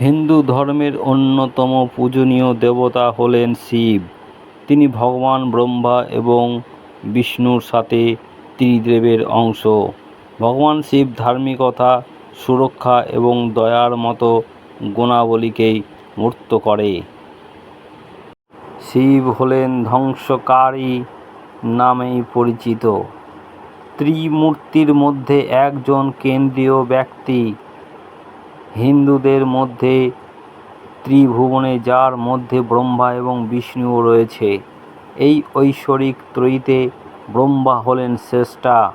হিন্দু ধর্মের অন্যতম পূজনীয় দেবতা হলেন শিব। তিনি ভগবান ব্রহ্মা এবং বিষ্ণুর সাথে ত্রিদেবের অংশ। ভগবান শিব ধার্মিকতা, সুরক্ষা এবং দয়ার মতো গুণাবলীকেই মূর্ত করে। শিব হলেন ধ্বংসকারী নামেই পরিচিত। ত্রিমূর্তির মধ্যে একজন কেন্দ্রীয় ব্যক্তি হিন্দুদের মধ্যে ত্রিভুবনে, যার মধ্যে ব্রহ্মা এবং বিষ্ণুও রয়েছে। এই ঐশ্বরিক ত্রয়ীতে ব্রহ্মা হলেন শ্রেষ্ঠা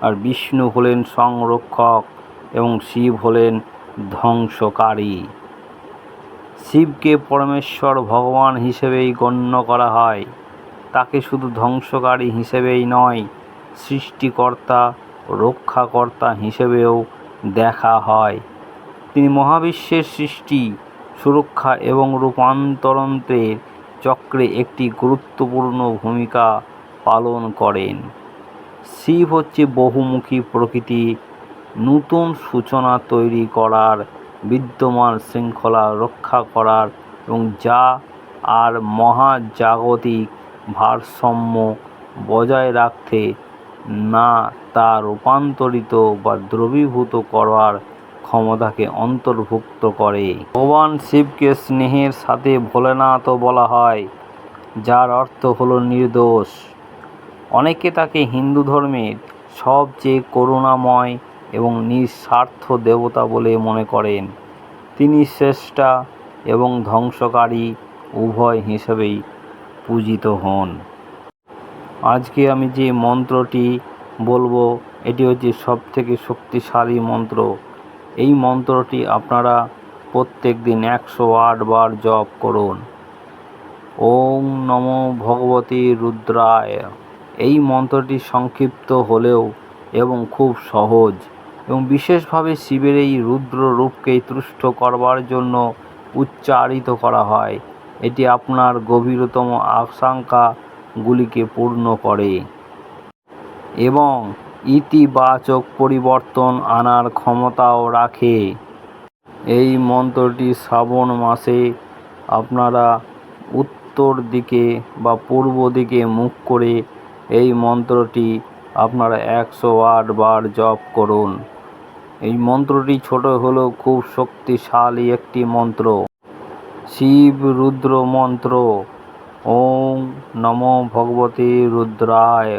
আর বিষ্ণু হলেন সংরক্ষক এবং শিব হলেন ধ্বংসকারী। শিবকে পরমেশ্বর ভগবান হিসেবেই গণ্য করা হয়। তাকে শুধু ধ্বংসকারী হিসেবেই নয়, সৃষ্টিকর্তা, রক্ষাকর্তা হিসেবেও দেখা হয়। তিনি মহাবিশ্বের সৃষ্টি, সুরক্ষা এবং রূপান্তরণের চক্রে একটি গুরুত্বপূর্ণ ভূমিকা পালন করেন। শিব হচ্ছে বহুমুখী প্রকৃতি, নতুন সূচনা তৈরি করার, বিদ্যমান শৃঙ্খলা রক্ষা করার এবং যা আর মহাজাগতিক ভারসাম্য বজায় রাখতে না তা রূপান্তরিত বা দ্রবীভূত করার ক্ষমতাকে অন্তর্ভুক্ত করে। ভগবান শিবকে স্নেহের সাথে ভোলেনাথও বলা হয়, যার অর্থ হলো নির্দোষ। অনেকে তাকে হিন্দু ধর্মের সবচেয়ে করুণাময় এবং নিঃস্বার্থ দেবতা বলে মনে করেন। তিনি শ্রেষ্ঠা এবং ধ্বংসকারী উভয় হিসেবেই পূজিত হন। আজকে আমি যে মন্ত্রটি বলব, এটি হচ্ছে সবথেকে শক্তিশালী মন্ত্র। এই মন্ত্রটি আপনারা প্রত্যেক দিন একশো আট বার জপ করুন। ওম নমো ভগবতী রুদ্রায়। এই মন্ত্রটি সংক্ষিপ্ত হলেও এবং খুব সহজ এবং বিশেষভাবে শিবের এই রুদ্র রূপকেই তুষ্ট করবার জন্য উচ্চারিত করা হয়। এটি আপনার গভীরতম আশঙ্কাগুলিকে পূর্ণ করে। এবং ইতিবাচক পরিবর্তন আনার ক্ষমতাও রাখে। এই মন্ত্রটি শ্রাবণ মাসে আপনারা উত্তর দিকে বা পূর্ব দিকে মুখ করে এই মন্ত্রটি আপনারা একশো আট বার জপ করুন। এই মন্ত্রটি ছোট হলেও খুব শক্তিশালী একটি মন্ত্র। শিব রুদ্র মন্ত্র। ওম নমো ভগবতী রুদ্রায়।